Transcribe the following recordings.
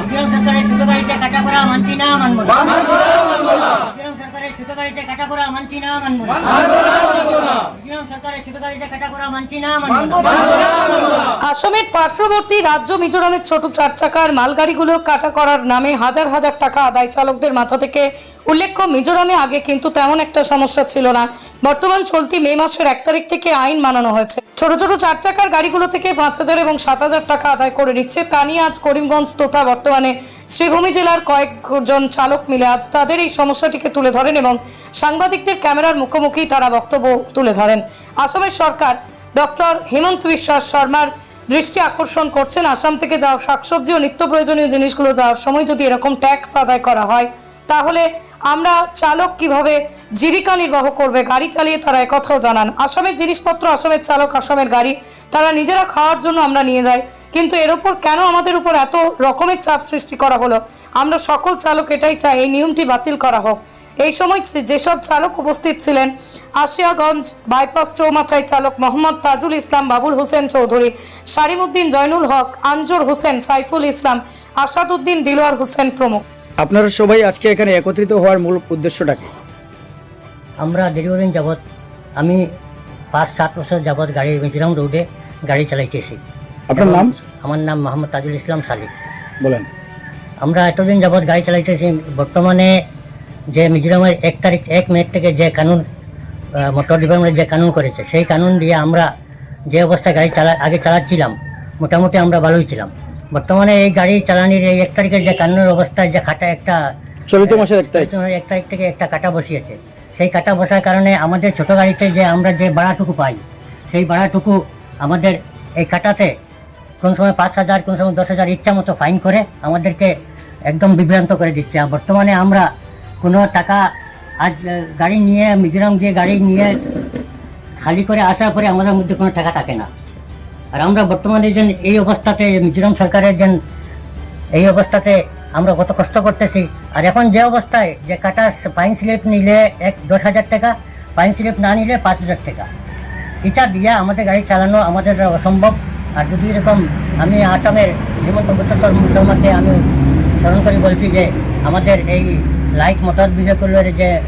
মিজোরাম সরকারের ছোট গাড়িতে কাটা গাড়িতে কাটা করা মানছি না মানবো না। মিজোরাম সরকারের ছোট কাটা করা মানছি না মানব না। মানবো না মানবো না। আসামের পার্শ্ববর্তী রাজ্য মিজোরামের ছোট চার চাকার মালগাড়িগুলো কাটা করার নামে হাজার হাজার টাকা আদায় চালকদের মাথা থেকে। উল্লেখ্য মিজোরামে আগে কিন্তু তেমন একটা সমস্যা ছিল না। বর্তমান চলতি মে মাসের এক তারিখ থেকে আইন মানানো হয়েছে। ছোট ছোট চার চাকার গাড়িগুলো থেকে পাঁচ হাজার এবং সাত হাজার টাকা আদায় করে নিচ্ছে। তা নিয়ে আজ করিমগঞ্জ তথা বর্তমানে শ্রীভূমি জেলার কয়েকজন চালক মিলে আজ তাদের এই সমস্যাটিকে তুলে ধরেন এবং সাংবাদিকদের ক্যামেরার মুখোমুখি তারা বক্তব্য তুলে ধরেন। আসামের সরকার ডক্টর হেমন্ত বিশ্বাস শর্মার দৃষ্টি আকর্ষণ করছেন। আসাম থেকে যাওয়া শাকসবজি ও নিত্য প্রয়োজনীয় জিনিসগুলো যাওয়ার সময় যদি এরকম ট্যাক্স আদায় করা হয় তাহলে আমরা চালক কীভাবে জীবিকা নির্বাহ করবে? গাড়ি চালিয়ে তারা একথাও জানান। আসামের জিনিসপত্র আসামের চালক, আসামের গাড়ি, তারা নিজেরা খাওয়ার জন্য আমরা নিয়ে যাই। কিন্তু এর ওপর কেন আমাদের উপর এত রকমের চাপ সৃষ্টি করা হলো? আমরা সকল চালক এটাই চাই, এই নিয়মটি বাতিল করা হোক। এই সময় যেসব চালক উপস্থিত ছিলেন, আশিয়াগঞ্জ বাইপাস চৌমাথায় চালক মোহাম্মদ তাজুল ইসলাম, বাবুল হোসেন চৌধুরী, শারিমুদ্দিন জয়নুল হক আঞ্জুর হোসেন, সাইফুল ইসলাম আসাদুদ্দিন দিলোয়ার হোসেন প্রমুখ। আপনারা সবাই আজকে এখানে একত্রিত হওয়ার মূল উদ্দেশ্যটা কি? আমরা দীর্ঘদিন যাবৎ আমি পাঁচ সাত বছর যাবৎ গাড়ি মিজোরাম রোডে গাড়ি চালাইতেছি। আপনার নাম? আমার নাম মোহাম্মদ তাজুল ইসলাম সালিক। বলেন। আমরা এতদিন যাবৎ গাড়ি চালাইতেছি বর্তমানে যে মিজোরামের এক তারিখ এক মে থেকে যে কানুন মোটর ডিপার্টমেন্ট যে কানুন করেছে সেই কানুন দিয়ে আমরা যে অবস্থায় গাড়ি চালা আগে চালাচ্ছিলাম মোটামুটি আমরা ভালোই ছিলাম। বর্তমানে এই গাড়ি চালানির এই এক তারিখের যে কানুনের অবস্থায় যে খাটা একটা চলিত মাসের এক তারিখ। এক তারিখ থেকে একটা কাটা বসিয়েছে। সেই কাটা বসার কারণে আমাদের ছোট গাড়িতে যে আমরা যে ভাড়াটুকু পাই সেই ভাড়াটুকু আমাদের এই কাটাতে কোন সময় পাঁচ হাজার কোন সময় দশ হাজার ইচ্ছা মতো ফাইন করে আমাদেরকে একদম বিভ্রান্ত করে দিচ্ছে। আর বর্তমানে আমরা কোনো টাকা আজ গাড়ি নিয়ে মিজোরাম গিয়ে গাড়ি নিয়ে খালি করে আসার পরে আমাদের মধ্যে কোনো টাকা থাকে না। আর আমরা বর্তমানে যে এই অবস্থাতে মিজোরাম সরকারের যেন এই অবস্থাতে আমরা কত কষ্ট করতেছি। আর এখন যে অবস্থায় যে কাটা পাইন স্লিপ নিলে এক দশ হাজার টাকা, পাইন স্লিপ না নিলে পাঁচ হাজার টাকা। এটা দিয়ে আমাদের গাড়ি চালানো আমাদের অসম্ভব। আর যদি এরকম আমি আসামের হেমন্ত বিশ্ব শর্মা- শর্মাকে আমি স্মরণ করে বলছি যে আমাদের এই লাইট মোটর ভেহিকুলের যে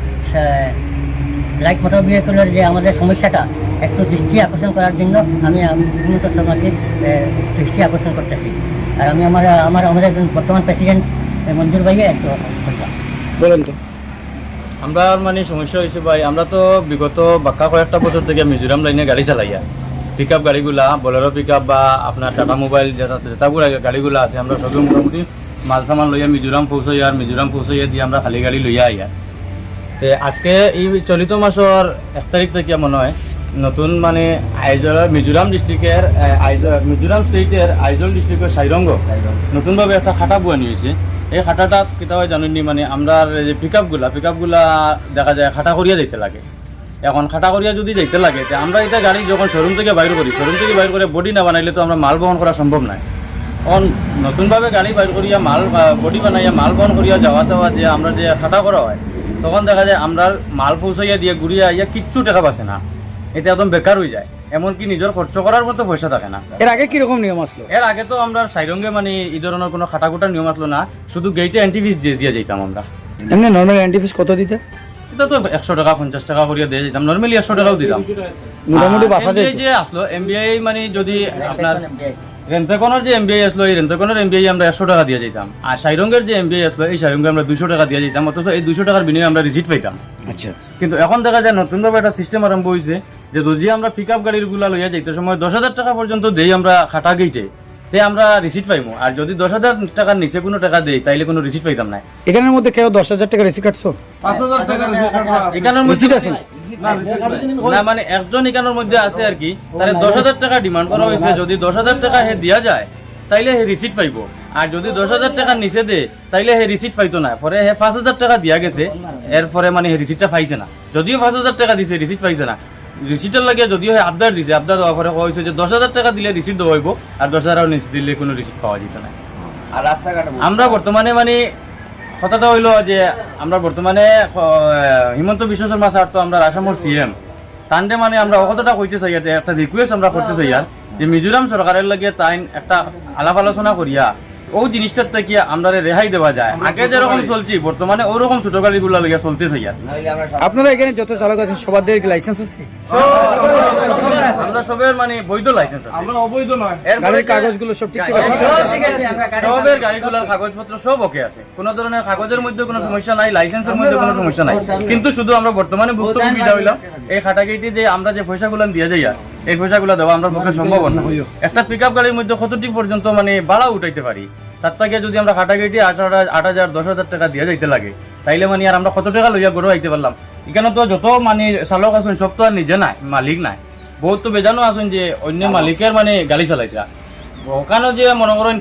লাইট মোটর ভেহিকুলের যে আমাদের সমস্যাটা একটু দৃষ্টি আকর্ষণ করার জন্য আমি আমি হেমন্ত শর্মাকে দৃষ্টি আকর্ষণ করতেছি। আর আমি আমার আমার আমাদের একজন বর্তমান প্রেসিডেন্ট মঞ্জুর ভাইয়ে একটু বলেন তো। আমরা মানে সমস্যা হয়েছে ভাই আমরা তো বিগত বাক্কা কয়েকটা বছর থেকে মিজোরাম লাইনে গাড়ি চালাইয়া। পিক আপ গাড়িগুলা বলেরো পিক আপ বা আপনার টাটা মোবাইল যেটা গাড়িগুলা আছে আমরা সবই মোটামুটি মাল সামান লইয়া মিজোরাম পৌঁছাইয়া আর মিজোরাম পৌঁছাইয়া দিয়ে আমরা খালি গাড়ি লইয়া আইয়া। তে আজকে এই চলিত মাসের এক তারিখ থেকে মনে হয়, নতুন মানে আইজল মিজোরাম ডিস্ট্রিক্টের মিজোরাম স্টেটের আইজল ডিস্ট্রিক্টের সাইরঙ্গ নতুনভাবে একটা খাটা বুয়ানি হয়েছে এই খাটাটা কিতা হয় জানেননি মানে আমরা যে পিক আপগুলা পিক আপগুলা দেখা যায়, খাটা করিয়া যাইতে লাগে। এখন খাটা করিয়া যদি যাইতে লাগে, তে আমরা এটা গাড়ি যখন শোরুম থেকে বাইর করি শোরুম থেকে বাইর করে বডি না বানাইলে তো আমরা মাল বহন করা সম্ভব নয় এখন নতুনভাবে গাড়ি বাইর করিয়া মাল বডি বানাইয়া মাল বহন করিয়া যাওয়া যাওয়া যে আমরা যে খাটা করা হয় তখন দেখা যায় আমরা মাল পৌঁছাইয়া দিয়ে ঘুরিয়া আইয়া কিচ্ছু টাকা পাচ্ছে না। এটা একদম বেকার হয়ে যায়। এমনকি নিজের খরচ করার মতো পয়সা থাকে না। এর আগে কীরকম নিয়ম আসলো? এর আগে তো আমরা সাইরঙ্গে মানে এই ধরনের কোনো খাটাকুটার নিয়ম আসলো না। শুধু গেইটে অ্যান্টিফিস দিয়ে দিয়ে যেতাম আমরা। এমনি নর্মাল অ্যান্টিফিস কত দিতে? এটা তো একশো টাকা পঞ্চাশ টাকা করিয়া দিয়ে যেতাম নর্মালি একশো টাকাও দিতাম। মোটামুটি বাসা যায় MBI যে আসলো এমবিআই মানে যদি আপনার রেন্টেকনের যে এমবিআই আসলো এই রেন্টেকনের এমবিআই আমরা একশো টাকা দিয়ে যেতাম আর সাইরঙ্গের যে এমবিআই আসলো এই সাইরঙ্গে আমরা দুইশো টাকা দিয়ে যেতাম অথচ এই দুইশো টাকার বিনিময়ে আমরা রিসিট পাইতাম। আচ্ছা। কিন্তু এখন দেখা যায় নতুনভাবে একটা সিস্টেম আরম্ভ হয়েছে যে যদি আমরা পিক আপ গাড়িরগুলা লইয়া যাইতে সময় দশ হাজার টাকা পর্যন্ত দেই আমরা খাটা গেইটে তে আমরা রিসিট পাইমু। আর যদি দশ হাজার টাকার নিচে কোনো টাকা দেই তাইলে কোনো রিসিট পাইতাম না। এখানের মধ্যে কেউ দশ হাজার টাকা রেসি কাটছো? পাঁচ হাজার টাকা রিসিট এখানের রিসিট মধ্যে আছে? না? মানে একজন এখানের মধ্যে আছে আর কি। তাহলে দশ হাজার টাকা ডিমান্ড করা হয়েছে যদি দশ হাজার টাকা হে দিয়া যায় তাইলে হে রিসিট পাইব। আর যদি দশ হাজার টাকার নিচে দে তাইলে হে রিসিট পাইতো না। পরে হে পাঁচ হাজার টাকা দিয়া গেছে এরপরে মানে হে রিসিটটা পাইছে না। যদিও পাঁচ হাজার টাকা দিছে রিসিট পাইছে না। রিসিটের লাগে যদিও হে আবদার দিছে আবদার দেওয়ার পরে কইছে যে দশ হাজার টাকা দিলে রিসিট দেওয়া হইব আর দশ হাজার নিচে দিলে কোনো রিসিট পাওয়া যেত না। আমরা বর্তমানে মানে কথাটা হইল যে আমরা বর্তমানে হিমন্ত বিশ্ব শর্মা স্যার তো আমরা আসামর সিএম তান্ডে মানে আমরা ও কথাটা কইতে চাই একটা রিকোয়েস্ট আমরা করতে চাই আর যে মিজোরাম সরকারের লাগে তাই একটা আলাপ আলোচনা করিয়া ওই জিনিসটার থেকে আমরা রেহাই দেওয়া যায়। আগে যেরকম চলছি বর্তমানে ওরকম ছোট গাড়িগুলো লেগে চলতেছে আপনারা এখানে যত চালক আছেন সবার কি লাইসেন্স আছে? আমরা সবের মানে বৈধ লাইসেন্স আছে। আমরা অবৈধ নয়। গাড়ির কাগজগুলো সব ঠিকঠাক আছে? সবের গাড়িগুলোর কাগজপত্র সব ওকে আছে। কোনো ধরনের কাগজের মধ্যে কোনো সমস্যা নাই লাইসেন্সের মধ্যে কোনো সমস্যা নাই। কিন্তু শুধু আমরা বর্তমানে ভুক্তভোগীটা হইলাম এই খাটাকিটি যে আমরা যে পয়সাগুলো দিয়ে যাই এই পয়সাগুলো দেওয়া আমরা পক্ষে সম্ভব না একটা পিক গাড়ির মধ্যে কতটি পর্যন্ত মানে ভাড়া উঠাইতে পারি? তার থেকে যদি আমরা আট হাজার আট হাজার দশ হাজার টাকা দিয়ে যাইতে লাগে তাইলে মানে আর আমরা কত টাকা লইয়া গড়ে আইতে পারলাম? এখানে তো যত মানে চালক আছেন সব তো আর নিজে নাই মালিক নাই। বহুত তো বেজানো আছেন যে অন্য মালিকের মানে গাড়ি চালাইতা। ওখানে যে মনে করেন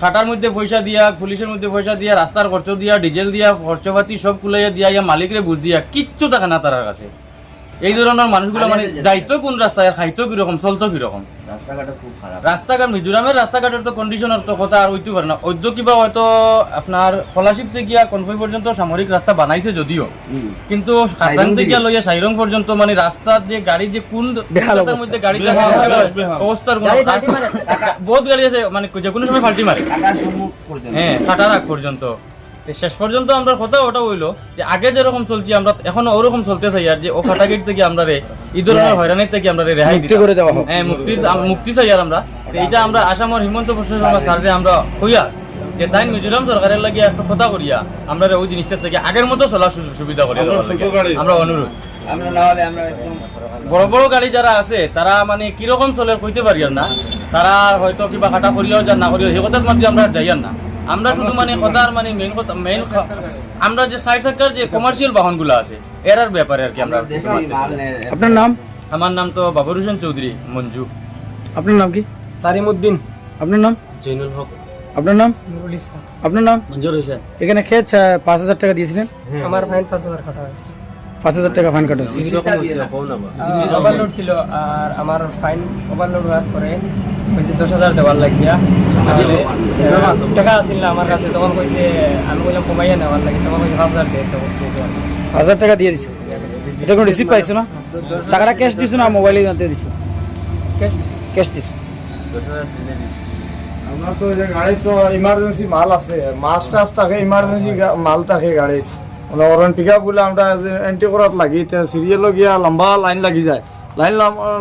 খাটার মধ্যে পয়সা দিয়া পুলিশের মধ্যে পয়সা দিয়া রাস্তার খরচ দিয়া ডিজেল দিয়া খরচপাতি সব কুলাইয়া দিয়া ইয়া মালিকরে বুঝ দিয়া কিচ্ছু থাকে না তার কাছে। এই ধরনের মানুষগুলো মানে যাইতো কোন রাস্তায় খাইতো কীরকম চলতো কীরকম? রাস্তাঘাটও খুব খারাপ। রাস্তাঘাট মিজোরামের রাস্তাঘাটের তো কন্ডিশনের তো কথা আর হইতে পারে না। অদ্য কিবা হয়তো আপনার খলাশিপ থেকে কনফই পর্যন্ত সামরিক রাস্তা বানাইছে যদিও। কিন্তু খাসাং থেকে লইয়া সাইরং পর্যন্ত মানে রাস্তার যে গাড়ি যে কোন মধ্যে গাড়ি অবস্থার কোনো বহুত গাড়ি আছে মানে যে কোনো সময় ফাল্টি মারে। হ্যাঁ ফাটার আগ পর্যন্ত। শেষ পর্যন্ত আমরা কথা ওটা হইল যে আগে যেরকম চলছি আমরা এখন ওরকম চলতে চাই আর যে ও ফাটাগেট থেকে আমরা রে এই ধরনের হয়রানির থেকে আমরা রে রেহাই দিতাম। করে দেওয়া হোক। হ্যাঁ মুক্তি মুক্তি চাই আর আমরা। তো এইটা আমরা আসামের হিমন্ত বিশ্ব শর্মা স্যাররে আমরা হইয়া যে তাই মিজোরাম সরকারের লাগে একটা কথা করিয়া আমরা রে ওই জিনিসটা থেকে আগের মতো চলার সু- সুবিধা করি আমরা অনুরোধ। আমরা না হলে আমরা একদম বড় বড় গাড়ি যারা আছে তারা মানে কীরকম চলে কইতে পারি না। তারা হয়তো কিবা খাটা করিয়াও যা না করিও সেই কথার মধ্যে আমরা যাই আর না। আমরা শুধু মানে কথার মানে মেইন কথা মেইন আমরা যে সাইড সার্কার যে কমার্শিয়াল বাহনগুলো আছে এরার ব্যাপারে আর কি আমরা আপনার নাম? আমার নাম তো বাবর হোসেন চৌধুরী মঞ্জু। আপনার নাম কি? সারিমুদ্দিন। আপনার নাম? জৈনুল হক। আপনার নাম? আপনার নাম? মঞ্জুর হোসেন। এখানে খেয়ে পাঁচ হাজার টাকা দিয়েছিলেন? আমার ফাইন পাঁচ হাজার কাটা হয়েছে। পাঁচ হাজার টাকা ফাইন কাটা। হয়েছে। ওভারলোড ছিল আর আমার ফাইন ওভারলোড হওয়ার পরে হয়েছে দশ হাজার দেওয়ার লাগিয়া। তাহলে টাকা আসছিল না আমার কাছে। তখন কইছে আমি বললাম কমাইয়া নেওয়ার লাগে। তখন কইছে পাঁচ হাজার দিয়ে হাজার টাকা দিয়ে দিছো। এটা কোনো রিসিপ্ট পাইছো না? টাকাটা ক্যাশ দিছো না মোবাইলে জানতে দিছো? ক্যাশ দিছো? আমরা তো যে গাড়ি তো ইমার্জেন্সি মাল আছে। মাছ টাছ থাকে ইমার্জেন্সি মাল থাকে গাড়িত মানে পিক আপগুলো আমরা এন্ট্রি করাত লাগি সিরিয়াল গিয়া লম্বা লাইন লাগি যায়। লাইন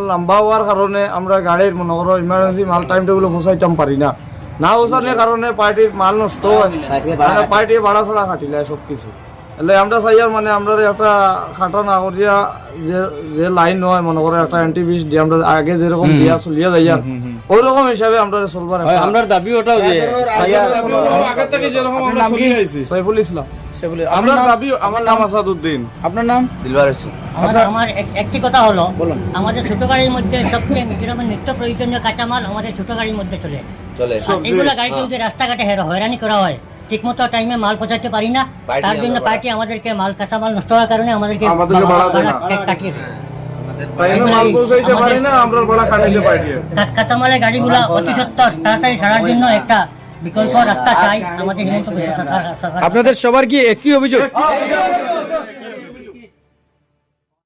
লম্বা হওয়ার কারণে আমরা গাড়ির মনে করো ইমার্জেন্সি মাল টাইম টেবিল পৌঁছাইতাম পারি না। না পৌঁছানোর কারণে পার্টির মাল নষ্ট হয়। মানে পার্টি ভাড়া ছড়া কাটিলে সব কিছু এলে আমরা চাইয়ার মানে আমরা একটা খাটা না করিয়া যে যে লাইন হয় মনে করো একটা অ্যান্টি বিষ দিয়ে আমরা আগে যেরকম দিয়া চলিয়া যাইয়ার ওই রকম হিসাবে আমরা চলবার আমরা দাবি ওটাও যে আগে থেকে যেরকম আমরা চলে আইছি। সাইফুল ইসলাম। সেগুলো আমরা দাবি আমার নাম আসাদুদ্দিন। আপনার নাম? দিলবার হোসেন। আমার আমার একটি কথা হলো আমাদের ছোট গাড়ির মধ্যে সবচেয়ে মিজোরামের নিত্য প্রয়োজনীয় কাঁচামাল আমাদের ছোট গাড়ির মধ্যে চলে। চলে। এইগুলো গাড়িতে যদি রাস্তাঘাটে হয়রানি করা হয় ঠিকমতো টাইমে মাল পৌঁছাতে পারি না তার জন্য পার্টি আমাদেরকে মাল কাঁচা মাল নষ্ট হওয়ার কারণে আমাদেরকে কাটিয়ে দেয়। কাঁচামালের গাড়িগুলো অতি সত্তর তাড়াতাড়ি সারার জন্য একটা বিকল্প রাস্তা চাই। আমাদের হিমন্ত বিশ্ব সরকার সরকার আপনাদের সবার কি একই অভিযোগ?